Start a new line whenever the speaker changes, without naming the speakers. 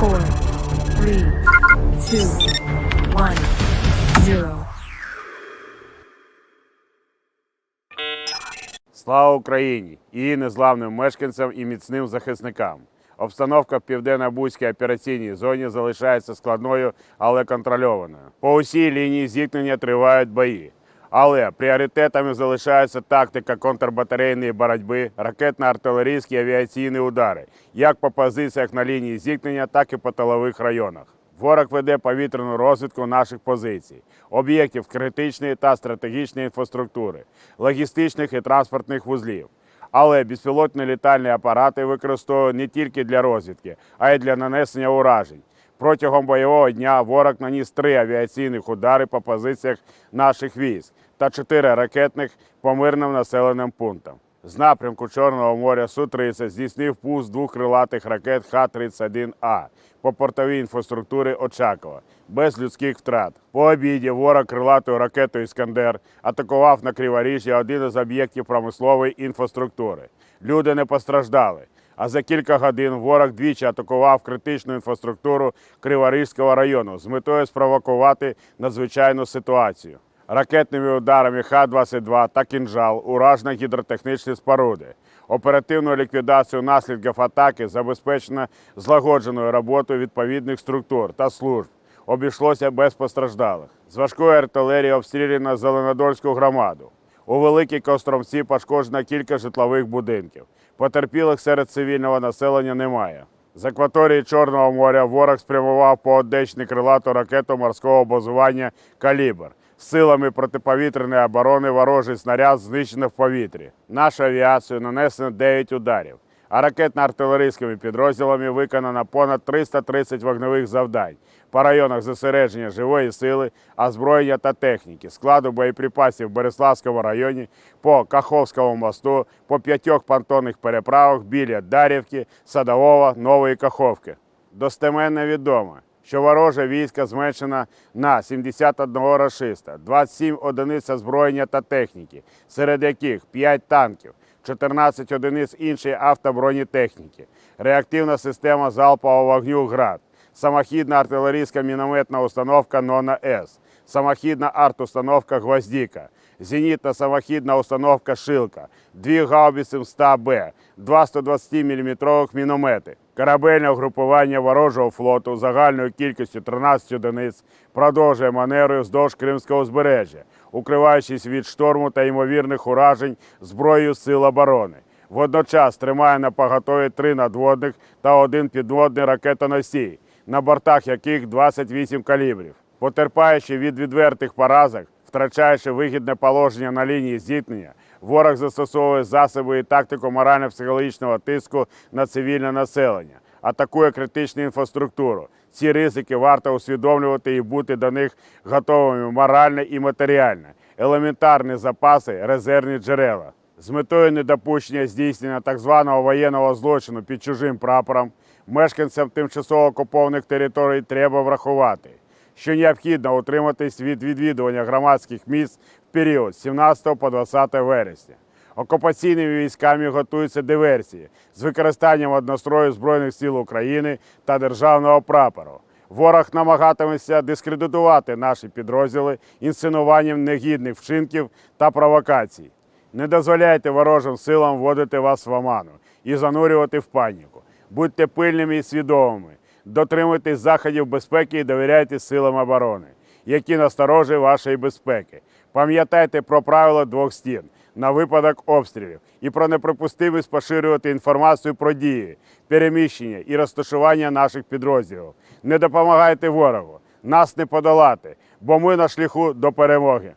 four, three, two, one, zero.
Слава Україні і незламним мешканцям і міцним захисникам. Обстановка в південно-бузькій операційній зоні залишається складною, але контрольованою. По усій лінії зіткнення тривають бої. Але пріоритетами залишається тактика контрбатарейної боротьби, ракетно-артилерійські авіаційні удари, як по позиціях на лінії зіткнення, так і по тилових районах. Ворог веде повітряну розвідку наших позицій, об'єктів критичної та стратегічної інфраструктури, логістичних і транспортних вузлів. Але безпілотні літальні апарати використовують не тільки для розвідки, а й для нанесення уражень. Протягом бойового дня ворог наніс три авіаційних удари по позиціях наших військ та чотири ракетних по мирним населеним пунктам. З напрямку Чорного моря Су-30 здійснив пуск двох крилатих ракет Х-31А по портовій інфраструктурі Очакова без людських втрат. По обіді ворог крилатою ракетою Іскандер атакував на Криворіжжі один із об'єктів промислової інфраструктури. Люди не постраждали. А за кілька годин ворог двічі атакував критичну інфраструктуру Криворізького району з метою спровокувати надзвичайну ситуацію. Ракетними ударами Х-22 та «Кінжал» уражено гідротехнічні споруди. Оперативну ліквідацію наслідків атаки забезпечено злагодженою роботою відповідних структур та служб. Обійшлося без постраждалих. З важкої артилерії обстріляно Зеленодольську громаду. У Великій Костромці пошкоджено кілька житлових будинків. Потерпілих серед цивільного населення немає. З акваторії Чорного моря ворог спрямував по Одещині крилату ракету морського базування «Калібр». З Силами протиповітряної оборони ворожий снаряд знищено в повітрі. Нашу авіацію нанесено 9 ударів, а ракетно-артилерійськими підрозділами виконано понад 330 вогневих завдань по районах зосередження живої сили, озброєння та техніки, складу боєприпасів в Береславському районі, по Каховському мосту, по п'ятьох понтонних переправах біля Дарівки, Садового, Нової Каховки. Достеменно відомо, що вороже військо зменшено на 71 рашиста, 27 одиниць озброєння та техніки, серед яких 5 танків, 14 одиниць іншої автобронетехніки, реактивна система залпового вогню «Град», самохідна артилерійська мінометна установка «Нона С», самохідна арт-установка «Гвоздіка», зенітна самохідна установка «Шилка», дві гаубиці МСТА-Б, два 120-мм міномети, корабельне угрупування ворожого флоту загальною кількістю 13 одиниць продовжує маневрою вздовж Кримського узбережжя, укриваючись від шторму та ймовірних уражень зброєю сил оборони. Водночас тримає на поготові три надводних та один підводний ракетоносій, на бортах яких 28 калібрів. Потерпаючи від відвертих поразок, втрачаючи вигідне положення на лінії зіткнення, ворог застосовує засоби і тактику морально-психологічного тиску на цивільне населення, атакує критичну інфраструктуру. Ці ризики варто усвідомлювати і бути до них готовими морально і матеріально. Елементарні запаси, резервні джерела. З метою недопущення здійснення так званого воєнного злочину під чужим прапором мешканцям тимчасово окупованих територій треба врахувати, що необхідно утриматись від відвідування громадських місць в період з 17 по 20 вересня. Окупаційними військами готуються диверсії з використанням однострою Збройних сил України та державного прапору. Ворог намагатиметься дискредитувати наші підрозділи інсценуванням негідних вчинків та провокацій. Не дозволяйте ворожим силам вводити вас в оману і занурювати в паніку. Будьте пильними і свідомими, дотримуйтесь заходів безпеки і довіряйте силам оборони, які насторожують вашої безпеки. Пам'ятайте про правила двох стін на випадок обстрілів і про неприпустимість поширювати інформацію про дії, переміщення і розташування наших підрозділів. Не допомагайте ворогу, нас не подолати, бо ми на шляху до перемоги.